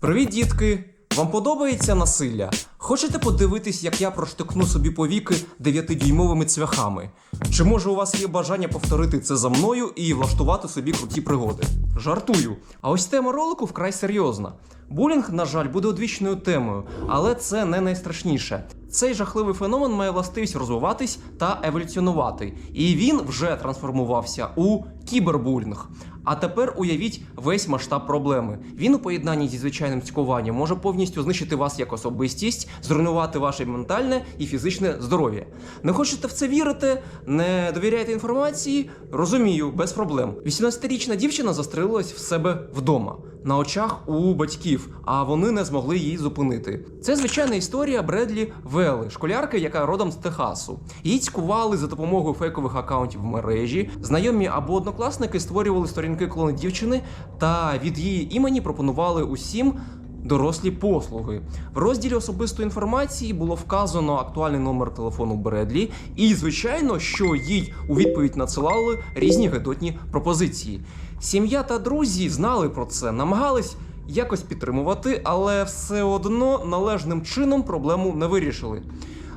Привіт, дітки! Вам подобається насилля? Хочете подивитись, як я проштикну собі повіки 9-дюймовими цвяхами? Чи може у вас є бажання повторити це за мною і влаштувати собі круті пригоди? Жартую. А ось тема ролику вкрай серйозна. Булінг, на жаль, буде одвічною темою, але це не найстрашніше. Цей жахливий феномен має властивість розвиватись та еволюціонувати, і він вже трансформувався у кібербулінг. А тепер уявіть весь масштаб проблеми. Він у поєднанні зі звичайним цькуванням може повністю знищити вас як особистість, зруйнувати ваше ментальне і фізичне здоров'я. Не хочете в це вірити, не довіряєте інформації? Розумію, без проблем. 18-річна дівчина застрелилась в себе вдома на очах у батьків, а вони не змогли її зупинити. Це звичайна історія Бредлі Вели, школярки, яка родом з Техасу. Її цькували за допомогою фейкових акаунтів в мережі. Знайомі або однокласники створювали сторінки клони дівчини та від її імені пропонували усім. Дорослі послуги в розділі особистої інформації було вказано актуальний номер телефону Бредлі, і звичайно, що їй у відповідь надсилали різні гидотні пропозиції. Сім'я та друзі знали про це, намагались якось підтримувати, але все одно належним чином проблему не вирішили.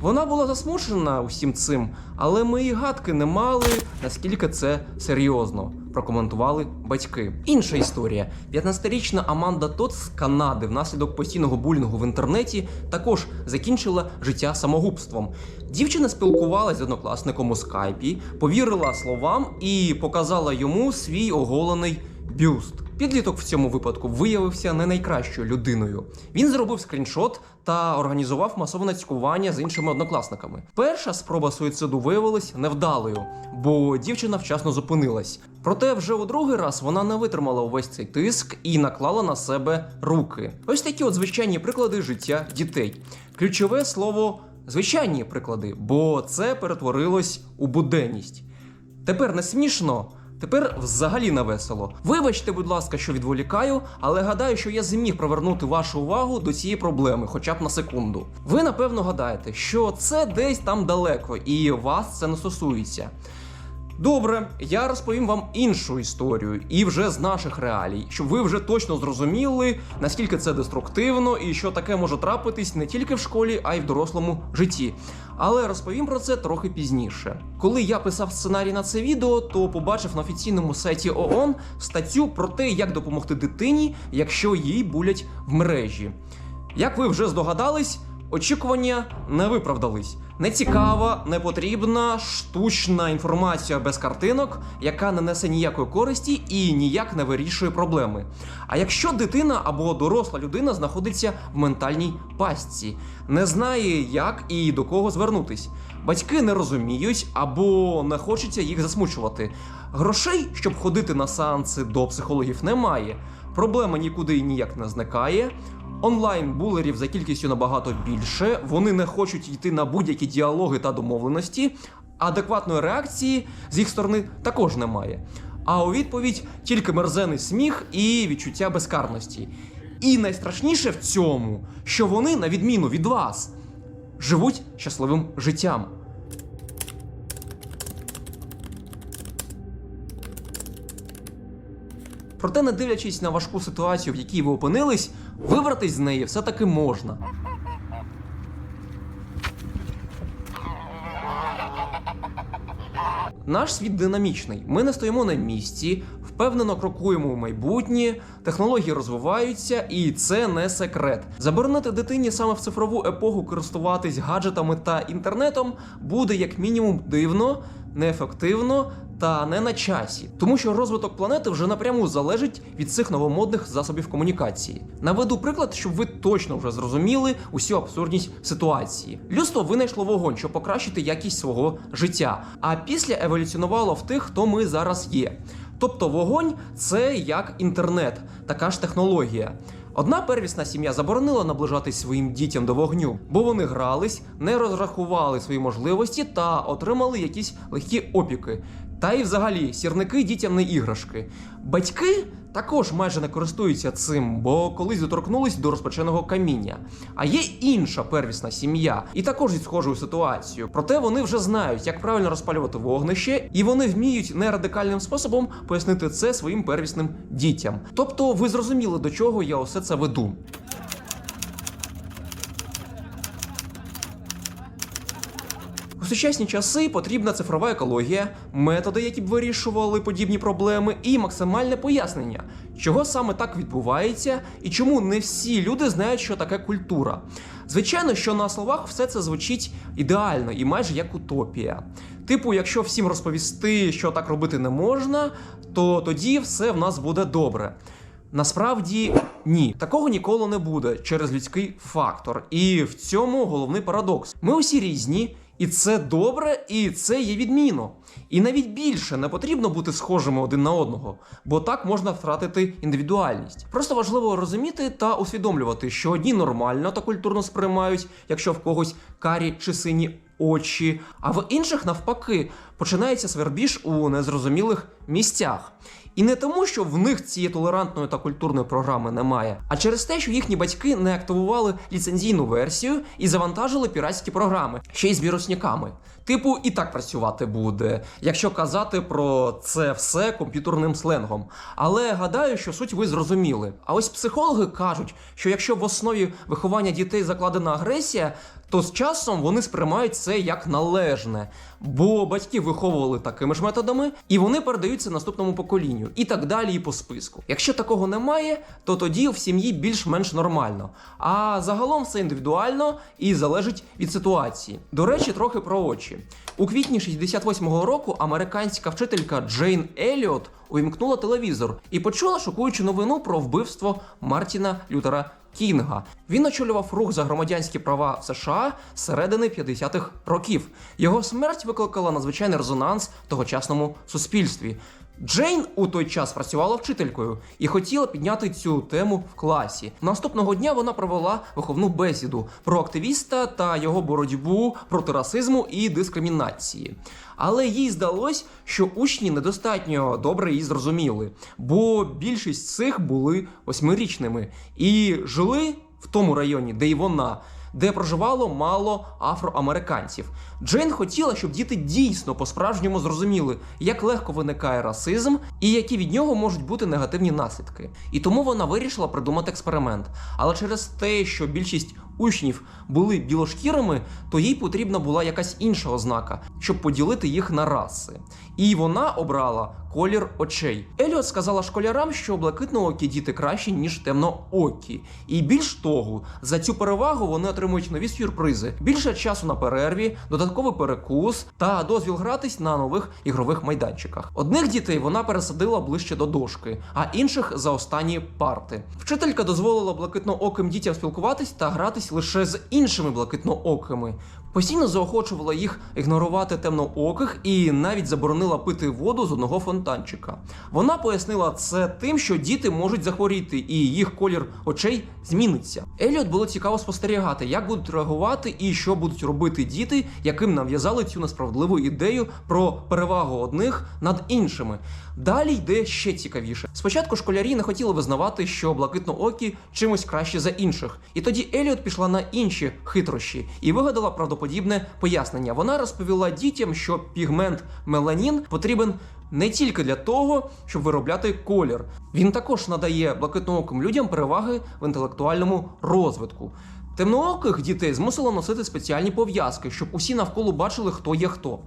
Вона була засмучена усім цим, але ми і гадки не мали, наскільки це серйозно. Прокоментували батьки. Інша історія: 15-річна Аманда Тот з Канади внаслідок постійного булінгу в інтернеті також закінчила життя самогубством. Дівчина спілкувалася з однокласником у скайпі, повірила словам і показала йому свій оголений бюст. Підліток в цьому випадку виявився не найкращою людиною. Він зробив скріншот та організував масове цькування з іншими однокласниками. Перша спроба суїциду виявилась невдалою, бо дівчина вчасно зупинилась. Проте вже у другий раз вона не витримала увесь цей тиск і наклала на себе руки. Ось такі от звичайні приклади життя дітей. Ключове слово звичайні приклади, бо це перетворилось у буденність. Тепер не смішно. Тепер взагалі не весело. Вибачте, будь ласка, що відволікаю, але гадаю, що я зміг привернути вашу увагу до цієї проблеми, хоча б на секунду. Ви напевно гадаєте, що це десь там далеко, і вас це не стосується. Добре, я розповім вам іншу історію, і вже з наших реалій, щоб ви вже точно зрозуміли, наскільки це деструктивно і що таке може трапитись не тільки в школі, а й в дорослому житті. Але розповім про це трохи пізніше. Коли я писав сценарій на це відео, то побачив на офіційному сайті ООН статтю про те, як допомогти дитині, якщо їй булять в мережі. Як ви вже здогадались, очікування не виправдались. Нецікава, непотрібна, штучна інформація без картинок, яка не несе ніякої користі і ніяк не вирішує проблеми. А якщо дитина або доросла людина знаходиться в ментальній пастці, не знає, як і до кого звернутись, батьки не розуміють або не хочеться їх засмучувати. Грошей, щоб ходити на сеанси до психологів, немає. Проблема нікуди ніяк не зникає. Онлайн-булерів за кількістю набагато більше. Вони не хочуть йти на будь-які діалоги та домовленості. Адекватної реакції з їх сторони також немає. А у відповідь тільки мерзений сміх і відчуття безкарності. І найстрашніше в цьому, що вони, на відміну від вас, живуть щасливим життям. Проте, не дивлячись на важку ситуацію, в якій ви опинились, вибратись з неї все-таки можна. Наш світ динамічний. Ми не стоїмо на місці, впевнено крокуємо у майбутнє, технології розвиваються, і це не секрет. Заборонити дитині саме в цифрову епоху користуватись гаджетами та інтернетом буде як мінімум дивно, неефективно та не на часі, тому що розвиток планети вже напряму залежить від цих новомодних засобів комунікації. Наведу приклад, щоб ви точно вже зрозуміли усю абсурдність ситуації. Людство винайшло вогонь, щоб покращити якість свого життя, а після еволюціонувало в тих, хто ми зараз є. Тобто вогонь це як інтернет, така ж технологія. Одна первісна сім'я заборонила наближатись своїм дітям до вогню, бо вони грались, не розрахували свої можливості та отримали якісь легкі опіки. Та й взагалі, сірники дітям не іграшки. Батьки також майже не користуються цим, бо колись доторкнулись до розпеченого каміння. А є інша первісна сім'я, і також зі схожою ситуацією. Проте вони вже знають, як правильно розпалювати вогнище, і вони вміють не радикальним способом пояснити це своїм первісним дітям. Тобто, ви зрозуміли, до чого я усе це веду. Сучасні часи потрібна цифрова екологія, методи, які б вирішували подібні проблеми, і максимальне пояснення, чого саме так відбувається і чому не всі люди знають, що таке культура. Звичайно, що на словах все це звучить ідеально і майже як утопія. Типу, якщо всім розповісти, що так робити не можна, то тоді все в нас буде добре. Насправді ні, такого ніколи не буде через людський фактор. І в цьому головний парадокс. Ми усі різні, і це добре, і це є відмінно. І навіть більше не потрібно бути схожими один на одного, бо так можна втратити індивідуальність. Просто важливо розуміти та усвідомлювати, що одні нормально та культурно сприймають, якщо в когось карі чи сині очі, а в інших навпаки починається свербіж у незрозумілих місцях. І не тому, що в них цієї толерантної та культурної програми немає, а через те, що їхні батьки не активували ліцензійну версію і завантажили піратські програми, ще й з вірусниками. Типу, і так працювати буде, якщо казати про це все комп'ютерним сленгом. Але гадаю, що суть ви зрозуміли. А ось психологи кажуть, що якщо в основі виховання дітей закладена агресія, то з часом вони сприймають це як належне, бо батьки виховували такими ж методами, і вони передаються наступному поколінню, і так далі, і по списку. Якщо такого немає, то тоді в сім'ї більш-менш нормально. А загалом все індивідуально і залежить від ситуації. До речі, трохи про очі. У квітні 68-го року американська вчителька Джейн Еліот увімкнула телевізор і почула шокуючу новину про вбивство Мартіна Лютера Кінга. Він очолював рух за громадянські права в США середини 50-х років. Його смерть викликала надзвичайний резонанс в тогочасному суспільстві. Джейн у той час працювала вчителькою і хотіла підняти цю тему в класі. Наступного дня вона провела виховну бесіду про активіста та його боротьбу проти расизму і дискримінації. Але їй здалось, що учні недостатньо добре її зрозуміли, бо більшість цих були восьмирічними і жили в тому районі, де й вона. Де проживало мало афроамериканців. Джейн хотіла, щоб діти дійсно по-справжньому зрозуміли, як легко виникає расизм і які від нього можуть бути негативні наслідки. І тому вона вирішила придумати експеримент. Але через те, що більшість учнів були білошкірими, то їй потрібна була якась інша ознака, щоб поділити їх на раси. І вона обрала колір очей. Еліот сказала школярам, що блакитноокі діти кращі, ніж темноокі. І більш того, за цю перевагу вони отримують нові сюрпризи, більше часу на перерві, додатковий перекус та дозвіл гратись на нових ігрових майданчиках. Одних дітей вона пересадила ближче до дошки, а інших за останні парти. Вчителька дозволила блакитнооким дітям спілкуватись та гратись лише з іншими блакитноокими. Постійно заохочувала їх ігнорувати темнооких і навіть заборонила пити воду з одного фонтанчика. Вона пояснила це тим, що діти можуть захворіти, і їх колір очей зміниться. Еліот було цікаво спостерігати, як будуть реагувати і що будуть робити діти, яким нав'язали цю несправедливу ідею про перевагу одних над іншими. Далі йде ще цікавіше. Спочатку школярі не хотіли визнавати, що блакитноокі чимось краще за інших. І тоді Еліот пішла на інші хитрощі і вигадала правдоподібне пояснення. Вона розповіла дітям, що пігмент меланін потрібен не тільки для того, щоб виробляти колір. Він також надає блакитнооким людям переваги в інтелектуальному розвитку. Темнооких дітей змусило носити спеціальні пов'язки, щоб усі навколо бачили, хто є хто.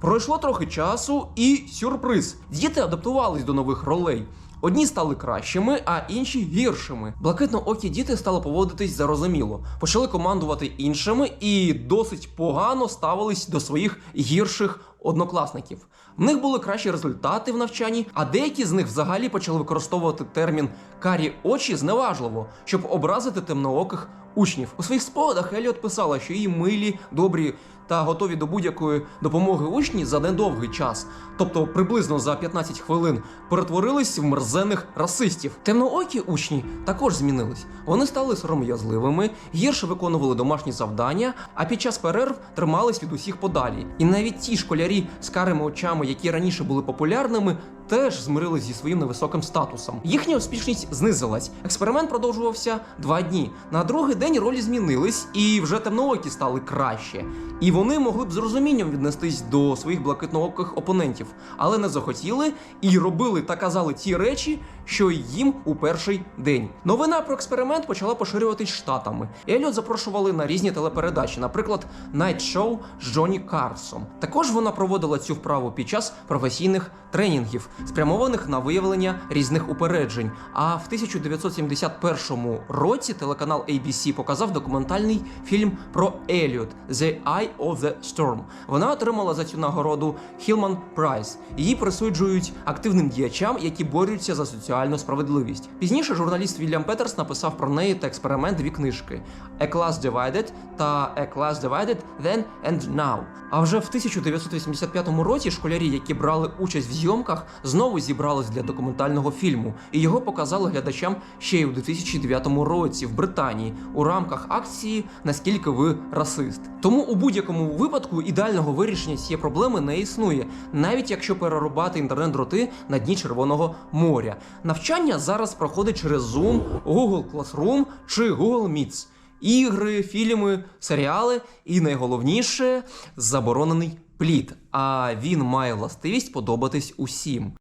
Пройшло трохи часу, і сюрприз: діти адаптувались до нових ролей. Одні стали кращими, а інші гіршими. Блакитноокі діти стали поводитись зарозуміло, почали командувати іншими і досить погано ставились до своїх гірших однокласників. В них були кращі результати в навчанні, а деякі з них взагалі почали використовувати термін карі очі зневажливо, щоб образити темнооких учнів. У своїх спогадах Еліот писала, що її милі, добрі та готові до будь-якої допомоги учні за недовгий час, тобто приблизно за 15 хвилин, перетворились в мерзенних расистів. Темноокі учні також змінились. Вони стали сором'язливими, гірше виконували домашні завдання, а під час перерв тримались від усіх подалі. І навіть ті школярі, з карими очами, які раніше були популярними, теж змирились зі своїм невисоким статусом. Їхня успішність знизилась. Експеримент продовжувався два дні. На другий день ролі змінились, і вже темноокі стали краще. І вони могли б з розумінням віднестись до своїх блакитнооких опонентів, але не захотіли і робили та казали ті речі, що їм у перший день. Новина про експеримент почала поширюватись штатами. Еліот запрошували на різні телепередачі, наприклад, Night Show з Джоні Карсом. Також вона проводила цю вправу під час професійних тренінгів, спрямованих на виявлення різних упереджень. А в 1971 році телеканал ABC показав документальний фільм про Еліот The Eye of the Storm. Вона отримала за цю нагороду Hillman Prize. Її присуджують активним діячам, які борються за соціальну справедливість. Пізніше журналіст Вільям Петерс написав про неї та експеримент дві книжки: A Class Divided та A Class Divided Then and Now. А вже в 1985 році школярі, які брали участь в зйомках, знову зібрались для документального фільму, і його показали глядачам ще й у 2009 році в Британії у рамках акції Наскільки ви расист. Тому у будь-якому випадку ідеального вирішення цієї проблеми не існує, навіть якщо перерубати інтернет-дроти на дні Червоного моря. Навчання зараз проходить через Zoom, Google Classroom чи Google Meets. Ігри, фільми, серіали і найголовніше заборонений плід. А він має властивість подобатись усім.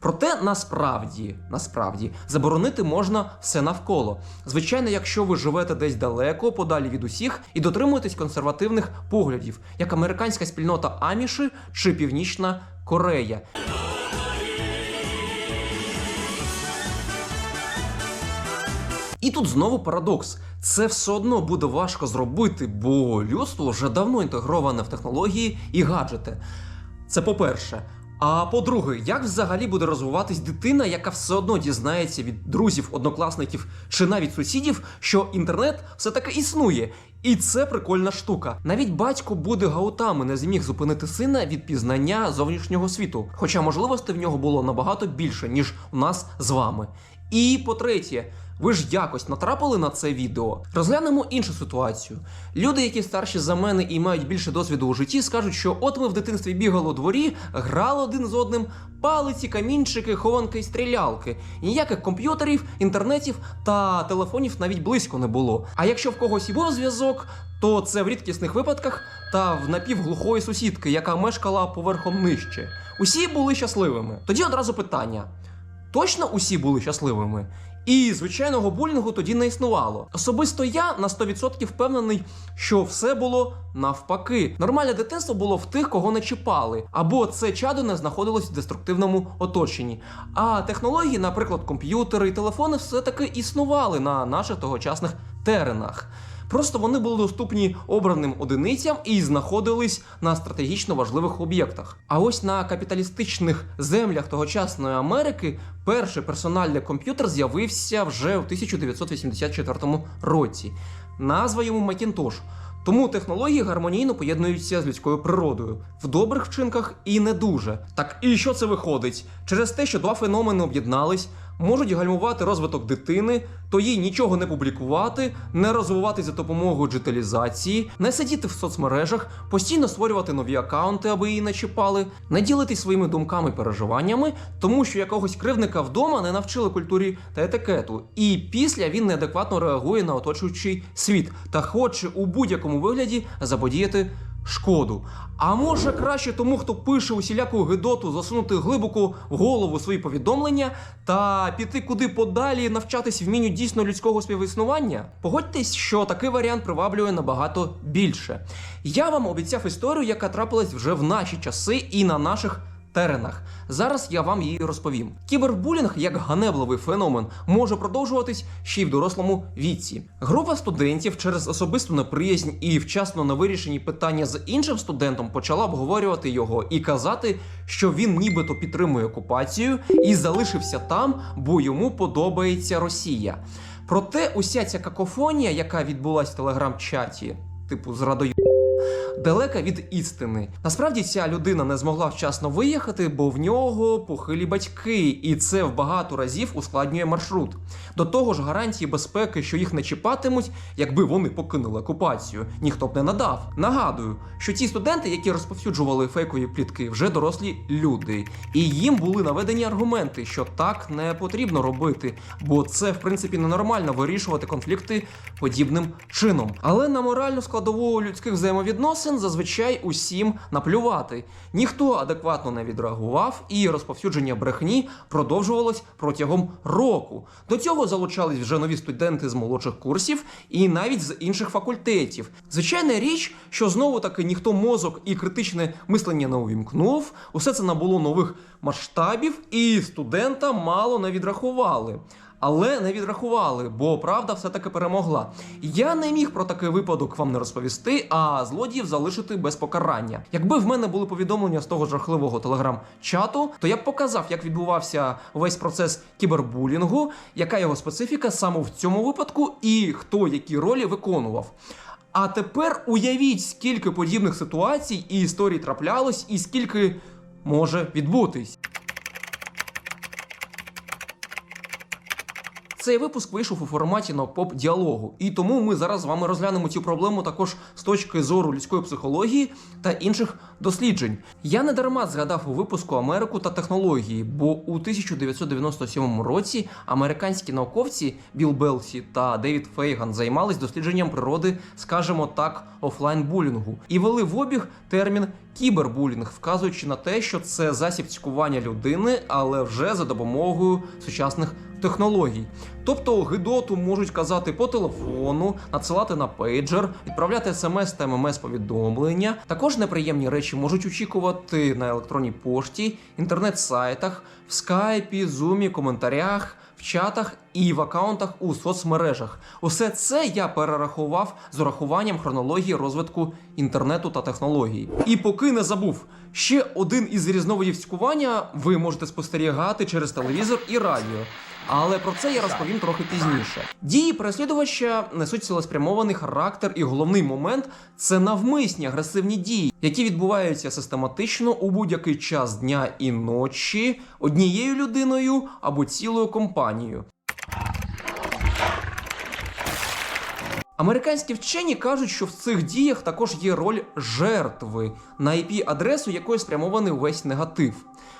Проте насправді, насправді, заборонити можна все навколо. Звичайно, якщо ви живете десь далеко, подалі від усіх, і дотримуєтесь консервативних поглядів, як американська спільнота Аміші чи Північна Корея. І тут знову парадокс. Це все одно буде важко зробити, бо людство вже давно інтегроване в технології і гаджети. Це по-перше. А по-друге, як взагалі буде розвиватись дитина, яка все одно дізнається від друзів, однокласників чи навіть сусідів, що інтернет все таки існує, і це прикольна штука. Навіть батько буде гаутами не зміг зупинити сина від пізнання зовнішнього світу, хоча можливостей в нього було набагато більше, ніж у нас з вами. І по-третє, ви ж якось натрапили на це відео. Розглянемо іншу ситуацію. Люди, які старші за мене і мають більше досвіду у житті, скажуть, що от ми в дитинстві бігали у дворі, грали один з одним, палиці, камінчики, хованки і стрілялки. Ніяких комп'ютерів, інтернетів та телефонів навіть близько не було. А якщо в когось і був зв'язок, то це в рідкісних випадках та в напівглухої сусідки, яка мешкала поверхом нижче. Усі були щасливими. Тоді одразу питання: точно усі були щасливими? І звичайного булінгу тоді не існувало. Особисто я на 100% впевнений, що все було навпаки. Нормальне дитинство було в тих, кого не чіпали, або це чадо не знаходилось в деструктивному оточенні. А технології, наприклад, комп'ютери і телефони, все таки існували на наших тогочасних теренах. Просто вони були доступні обраним одиницям і знаходились на стратегічно важливих об'єктах. А ось на капіталістичних землях тогочасної Америки перший персональний комп'ютер з'явився вже в 1984 році. Назва йому Macintosh. Тому технології гармонійно поєднуються з людською природою в добрих вчинках і не дуже. Так і що це виходить? Через те, що два феномени об'єднались, можуть гальмувати розвиток дитини, то їй нічого не публікувати, не розвивати за допомогою джиталізації, не сидіти в соцмережах, постійно створювати нові акаунти, аби її не чіпали, не ділитись своїми думками і переживаннями, тому що якогось кривника вдома не навчили культурі та етикету, і після він неадекватно реагує на оточуючий світ та хоче у будь-якому вигляді заподіяти шкоду. А може краще тому, хто пише усіляку гидоту, засунути глибоко в голову свої повідомлення та піти куди подалі, навчатись вмінню дійсно людського співіснування? Погодьтесь, що такий варіант приваблює набагато більше. Я вам обіцяв історію, яка трапилась вже в наші часи і на наших теренах. Зараз я вам її розповім. Кібербулінг, як ганебливий феномен, може продовжуватись ще й в дорослому віці. Група студентів через особисту неприязнь і вчасно на вирішені питання з іншим студентом почала обговорювати його і казати, що він нібито підтримує окупацію і залишився там, бо йому подобається Росія. Проте уся ця какофонія, яка відбулась в телеграм-чаті, типу з радою далека від істини. Насправді ця людина не змогла вчасно виїхати, бо в нього похилі батьки, і це в багато разів ускладнює маршрут. До того ж, гарантії безпеки, що їх не чіпатимуть, якби вони покинули окупацію, ніхто б не надав. Нагадую, що ті студенти, які розповсюджували фейкові плітки, вже дорослі люди, і їм були наведені аргументи, що так не потрібно робити, бо це в принципі ненормально вирішувати конфлікти подібним чином. Але на моральну складову людських взаємовідносин зазвичай усім наплювати. Ніхто адекватно не відреагував, і розповсюдження брехні продовжувалось протягом року. До цього залучались вже нові студенти з молодших курсів і навіть з інших факультетів. Звичайна річ, що знову таки ніхто мозок і критичне мислення не увімкнув. Усе це набуло нових масштабів, і студента мало не відрахували. Але не відрахували, бо правда все-таки перемогла. Я не міг про такий випадок вам не розповісти, а злодіїв залишити без покарання. Якби в мене були повідомлення з того жахливого телеграм-чату, то я б показав, як відбувався весь процес кібербулінгу, яка його специфіка саме в цьому випадку, і хто які ролі виконував. А тепер уявіть, скільки подібних ситуацій і історій траплялось, і скільки може відбутись. Цей випуск вийшов у форматі на поп діалогу, і тому ми зараз з вами розглянемо цю проблему також з точки зору людської психології та інших досліджень. Я не дарма згадав у випуску Америку та технології, бо у 1997 році американські науковці Білл Белсі та Девід Фейган займались дослідженням природи, скажімо так, офлайн-булінгу, і вели в обіг термін кібербулінг, вказуючи на те, що це засіб цькування людини, але вже за допомогою сучасних технологій. Тобто гидоту можуть казати по телефону, надсилати на пейджер, відправляти смс та ммс повідомлення. Також неприємні речі можуть очікувати на електронній пошті, інтернет-сайтах, в скайпі, зумі, коментарях. В чатах і в акаунтах у соцмережах усе це я перерахував з урахуванням хронології розвитку інтернету та технологій. І поки не забув, ще один із різновидів цькування ви можете спостерігати через телевізор і радіо. Але про це я розповім трохи пізніше. Дії переслідувача несуть цілеспрямований характер, і головний момент це навмисні агресивні дії, які відбуваються систематично у будь-який час дня і ночі однією людиною або цілою компанією. Американські вчені кажуть, що в цих діях також є роль жертви, на IP-адресу якої спрямований увесь негатив.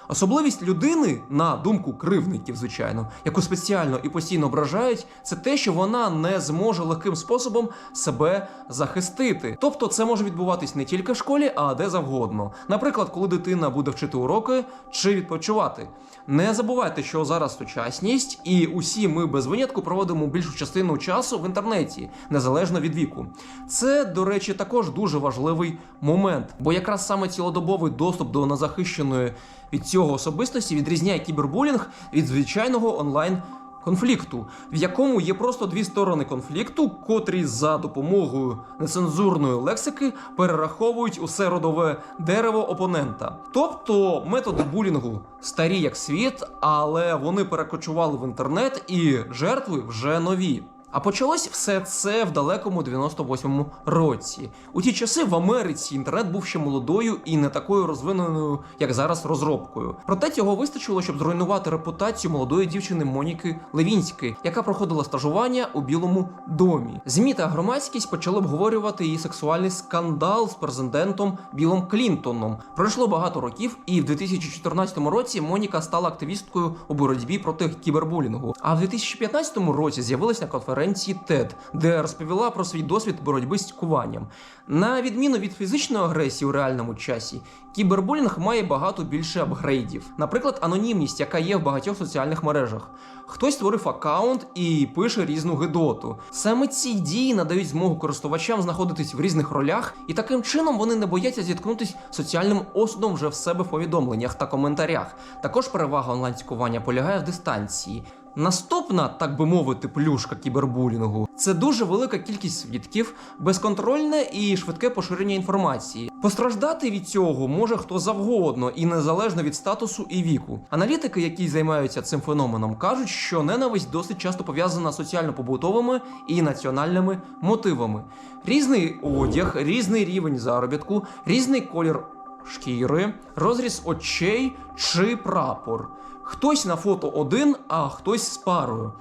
Особливість людини, на думку кривдників, звичайно, яку спеціально і постійно ображають, це те, що вона не зможе легким способом себе захистити. Тобто це може відбуватись не тільки в школі, а де завгодно. Наприклад, коли дитина буде вчити уроки чи відпочивати. Не забувайте, що зараз сучасність, і усі ми без винятку проводимо більшу частину часу в інтернеті, незалежно від віку. Це, до речі, також дуже важливий момент, бо якраз саме цілодобовий доступ до незахищеної від цього особистості відрізняє кібербулінг від звичайного онлайн. Конфлікту, в якому є просто дві сторони конфлікту, котрі за допомогою нецензурної лексики перераховують усе родове дерево опонента. Тобто методи булінгу старі як світ, але вони перекочували в інтернет, і жертви вже нові. А почалось все це в далекому 98-му році. У ті часи в Америці інтернет був ще молодою і не такою розвиненою, як зараз, розробкою. Проте цього вистачило, щоб зруйнувати репутацію молодої дівчини Моніки Левінської, яка проходила стажування у Білому домі. ЗМІ та громадськість почали обговорювати її сексуальний скандал з президентом Білом Клінтоном. Пройшло багато років, і в 2014 році Моніка стала активісткою у боротьбі проти кібербулінгу. А в 2015 році з'явилась на конференції TED, де розповіла про свій досвід боротьби з цькуванням. На відміну від фізичної агресії у реальному часі, кібербулінг має багато більше апгрейдів. Наприклад, анонімність, яка є в багатьох соціальних мережах. Хтось створив аккаунт і пише різну гидоту. Саме ці дії надають змогу користувачам знаходитись в різних ролях, і таким чином вони не бояться зіткнутись соціальним осудом вже в себе в повідомленнях та коментарях. Також перевага онлайн цькування полягає в дистанції. Наступна, так би мовити, плюшка кібербулінгу це дуже велика кількість свідків, безконтрольне і швидке поширення інформації. Постраждати від цього може хто завгодно і незалежно від статусу і віку. Аналітики, які займаються цим феноменом, кажуть, що ненависть досить часто пов'язана з соціально-побутовими і національними мотивами. Різний одяг, різний рівень заробітку, різний колір шкіри, розріз очей чи прапор. Хтось на фото один, а хтось з парою.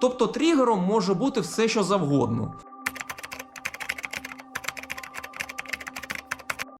Тобто тригером може бути все, що завгодно.